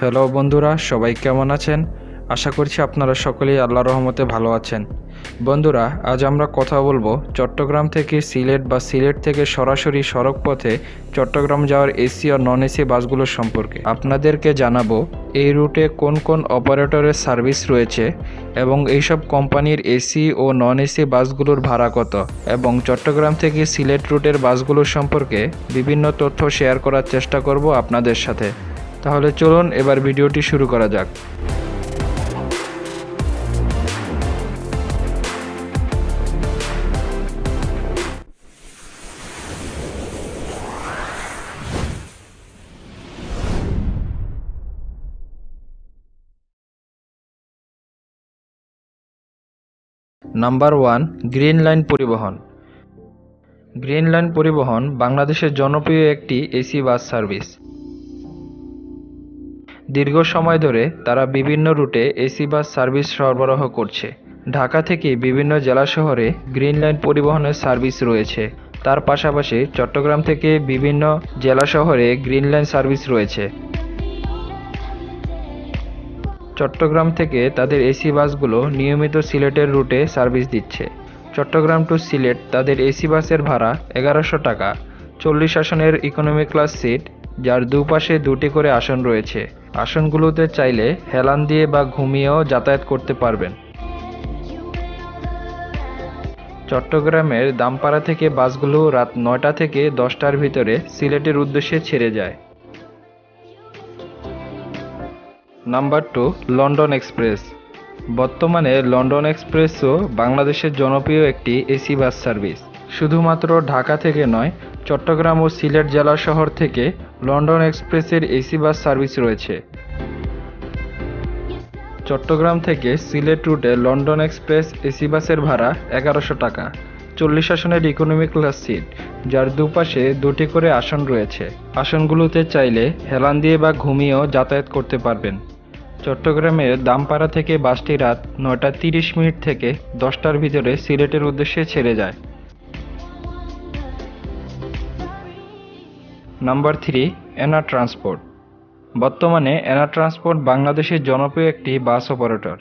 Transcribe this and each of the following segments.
Hello বন্ধুরা সবাই কেমন আছেন? আশা করছি আপনারা সকলেই আল্লাহ রহমতে ভালো আছেন। বন্ধুরা, আজ আমরা কথা বলব চট্টগ্রাম থেকে সিলেট বা সিলেট থেকে সরাসরি সড়ক পথে চট্টগ্রাম যাওয়ার এসি ও নন এসি বাসগুলো সম্পর্কে। আপনাদেরকে জানাব, এই রুটে কোন কোন অপারেটরের সার্ভিস রয়েছে এবং এইসব কোম্পানির এসি ও নন এসি বাসগুলোর ভাড়া কত এবং চট্টগ্রাম থেকে সিলেট রুটের বাসগুলো সম্পর্কে বিভিন্ন তথ্য শেয়ার করার চেষ্টা করব আপনাদের সাথে। তাহলে চলুন এবার ভিডিওটি শুরু করা যাক। নাম্বার ওয়ান, গ্রিন লাইন পরিবহন। গ্রিন লাইন পরিবহন বাংলাদেশের জনপ্রিয় একটি এসি বাস সার্ভিস। দীর্ঘ সময় ধরে তারা বিভিন্ন রুটে এসি বাস সার্ভিস সরবরাহ করছে। ঢাকা থেকে বিভিন্ন জেলা শহরে গ্রিন লাইন পরিবহনের সার্ভিস রয়েছে। তার পাশাপাশি চট্টগ্রাম থেকে বিভিন্ন জেলা শহরে গ্রিন লাইন সার্ভিস রয়েছে। চট্টগ্রাম থেকে তাদের এসি বাসগুলো নিয়মিত সিলেটের রুটে সার্ভিস দিচ্ছে। চট্টগ্রাম টু সিলেট তাদের এসি বাসের ভাড়া এগারোশো টাকা। চল্লিশ আসনের ইকোনমি ক্লাস সিট যার দুপাশে দুটি করে আসন রয়েছে। আসনগুলোতে চাইলে হেলান দিয়ে বা ঘুমিয়েও যাতায়াত করতে পারবেন। চট্টগ্রামের দামপাড়া থেকে বাসগুলো রাত নয়টা থেকে দশটার ভিতরে সিলেটের উদ্দেশ্যে ছেড়ে যায়। Number two, London express. বর্তমানে লন্ডন এক্সপ্রেসও বাংলাদেশের জনপ্রিয় একটি এসি বাস সার্ভিস। শুধুমাত্র ঢাকা থেকে নয়, চট্টগ্রাম ও সিলেট জেলা শহর থেকে লন্ডন এক্সপ্রেসের এসি বাস সার্ভিস রয়েছে। চট্টগ্রাম থেকে সিলেট রুটে লন্ডন এক্সপ্রেস এসি বাসের ভাড়া এগারোশো টাকা। চল্লিশ আসনের ইকোনমি ক্লাস সিট যার দুপাশে দুটি করে আসন রয়েছে। আসনগুলোতে চাইলে হেলান দিয়ে বা ঘুমিয়েও যাতায়াত করতে পারবেন। চট্টগ্রামের দামপাড়া থেকে বাসটি রাত নয়টা তিরিশ মিনিট থেকে দশটার ভিতরে সিলেটের উদ্দেশ্যে ছেড়ে যায়। Number three Ena transport. বর্তমানে এনা ট্রান্সপোর্ট বাংলাদেশের জনপ্রিয় একটি বাস অপারেটর।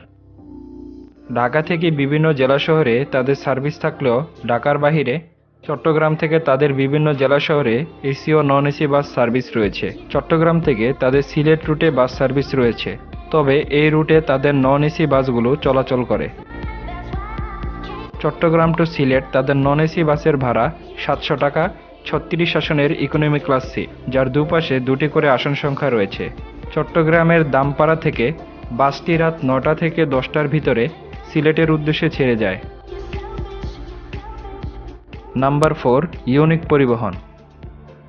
ঢাকা থেকে বিভিন্ন জেলা শহরে তাদের সার্ভিস থাকলেও ঢাকার বাহিরে চট্টগ্রাম থেকে তাদের বিভিন্ন জেলা শহরে এসি ও নন এসি বাস সার্ভিস রয়েছে। চট্টগ্রাম থেকে তাদের সিলেট রুটে বাস সার্ভিস রয়েছে। তবে এই রুটে তাদের নন এসি বাসগুলো চলাচল করে। চট্টগ্রাম টু সিলেট তাদের নন এসি বাসের ভাড়া সাতশো টাকা, ছত্রিশ আসনের ইকোনমি ক্লাস সিট যার দুপাশে দুটি করে আসন সংখ্যা রয়েছে। চট্টগ্রামের দামপাড়া থেকে বাসটি রাত নটা থেকে দশটার ভিতরে সিলেটের উদ্দেশ্যে ছেড়ে যায়। নাম্বার ফোর, ইউনিক পরিবহন।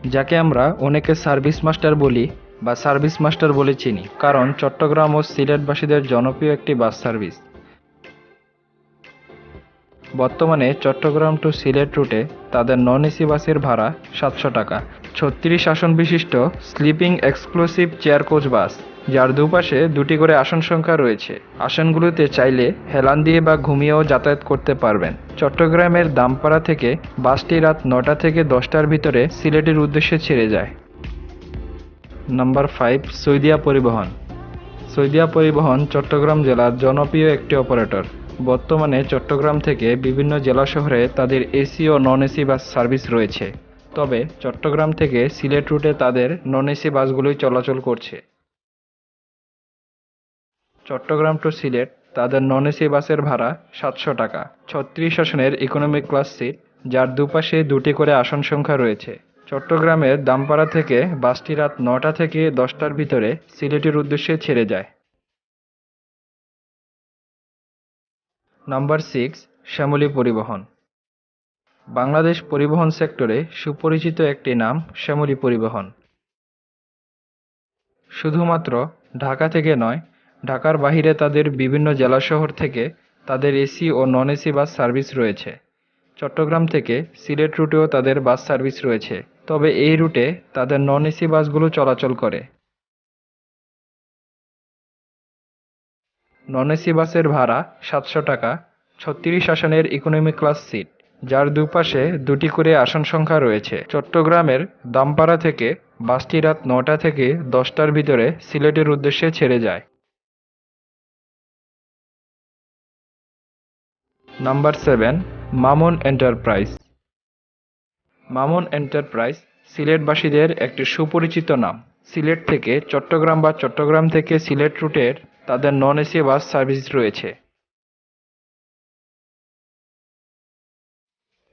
যাকে আমরা অনেকে সার্ভিস মাস্টার বলি বা সার্ভিস মাস্টার বলে চিনি, কারণ চট্টগ্রাম ও সিলেটবাসীদের জনপ্রিয় একটি বাস সার্ভিস। বর্তমানে চট্টগ্রাম টু সিলেট রুটে তাদের নন এসি বাসের ভাড়া সাতশো টাকা। ছত্রিশ আসন বিশিষ্ট sleeping exclusive chair coach bus, যার দুপাশে দুটি করে আসন সংখ্যা রয়েছে। আসনগুলোতে চাইলে হেলান দিয়ে বা ঘুমিয়েও যাতায়াত করতে পারবেন। চট্টগ্রামের দামপাড়া থেকে বাসটি রাত নটা থেকে দশটার ভিতরে সিলেটের উদ্দেশ্যে ছেড়ে যায়। নাম্বার ফাইভ, সৈদিয়া পরিবহন। সৈদিয়া পরিবহন চট্টগ্রাম জেলার জনপ্রিয় একটি অপারেটর। বর্তমানে চট্টগ্রাম থেকে বিভিন্ন জেলা শহরে তাদের এসি ও নন এসি বাস সার্ভিস রয়েছে। তবে চট্টগ্রাম থেকে সিলেট রুটে তাদের নন এসি বাসগুলোই চলাচল করছে। চট্টগ্রাম টু সিলেট তাদের নন এসি বাসের ভাড়া সাতশো টাকা। ছত্রিশ আসনের ইকোনমিক ক্লাস সিট যার দুপাশে দুটি করে আসন সংখ্যা রয়েছে। চট্টগ্রামের দামপাড়া থেকে বাসটি রাত নটা থেকে দশটার ভিতরে সিলেটের উদ্দেশ্যে ছেড়ে যায়। নাম্বার সিক্স, শ্যামলী পরিবহন। বাংলাদেশ পরিবহন সেক্টরে সুপরিচিত একটি নাম শ্যামলী পরিবহন। শুধুমাত্র ঢাকা থেকে নয়, ঢাকার বাহিরে তাদের বিভিন্ন জেলা শহর থেকে তাদের এসি ও নন এসি বাস সার্ভিস রয়েছে। চট্টগ্রাম থেকে সিলেট রুটেও তাদের বাস সার্ভিস রয়েছে। তবে এই রুটে তাদের নন এসি বাসগুলো চলাচল করে। নন এসি বাসের ভাড়া সাতশো টাকা, ছত্রিশ আসনের ইকোনমি ক্লাস সিট যার দুপাশে দুটি করে আসন সংখ্যা রয়েছে। চট্টগ্রামের দামপাড়া থেকে বাসটি রাত নটা থেকে দশটার ভিতরে সিলেটের উদ্দেশ্যে ছেড়ে যায়। Number seven, Mamun enterprise. Mamun enterprise সিলেটবাসীদের একটি সুপরিচিত নাম। সিলেট থেকে চট্টগ্রাম বা চট্টগ্রাম থেকে সিলেট রুটের তাদের নন এসি বাস সার্ভিস রয়েছে।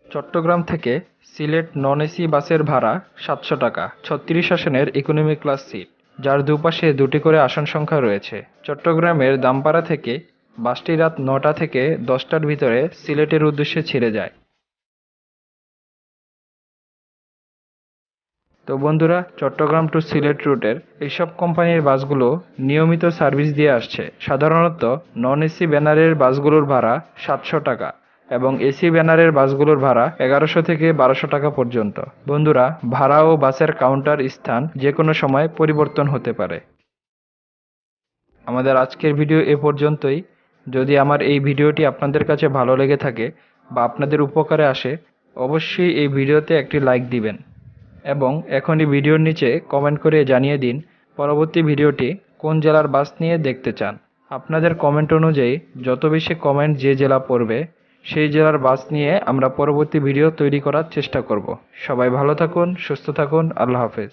চট্টগ্রাম থেকে সিলেট নন এসি বাসের ভাড়া সাতশো টাকা, ছত্রিশ আসনের ইকোনমি ক্লাস সিট যার দুপাশে দুটি করে আসন সংখ্যা রয়েছে। চট্টগ্রামের দামপাড়া থেকে বাসটি রাত নটা থেকে দশটার ভিতরে সিলেটের উদ্দেশ্যে ছেড়ে যায়। তো বন্ধুরা, চট্টগ্রাম টু সিলেট রুটের এইসব কোম্পানির বাসগুলো নিয়মিত সার্ভিস দিয়ে আসছে। সাধারণত নন এসি ব্যানারের বাসগুলোর ভাড়া সাতশো টাকা এবং এসি ব্যানারের বাসগুলোর ভাড়া এগারোশো থেকে বারোশো টাকা পর্যন্ত। বন্ধুরা, ভাড়া ও বাসের কাউন্টার স্থান যে কোনো সময় পরিবর্তন হতে পারে। আমাদের আজকের ভিডিও এ পর্যন্তই। যদি আমার এই ভিডিওটি আপনাদের কাছে ভালো লেগে থাকে বা আপনাদের উপকারে আসে, অবশ্যই এই ভিডিওতে একটি লাইক দিবেন। এবং এখনই ভিডিওর নিচে কমেন্ট করে জানিয়ে দিন পরবর্তী ভিডিওটি কোন জেলার বাস নিয়ে দেখতে চান। আপনাদের কমেন্ট অনুযায়ী যত বেশি কমেন্ট যে জেলা পড়বে, সেই জেলার বাস নিয়ে আমরা পরবর্তী ভিডিও তৈরি করার চেষ্টা করব। সবাই ভালো থাকুন, সুস্থ থাকুন, আল্লাহ হাফেজ।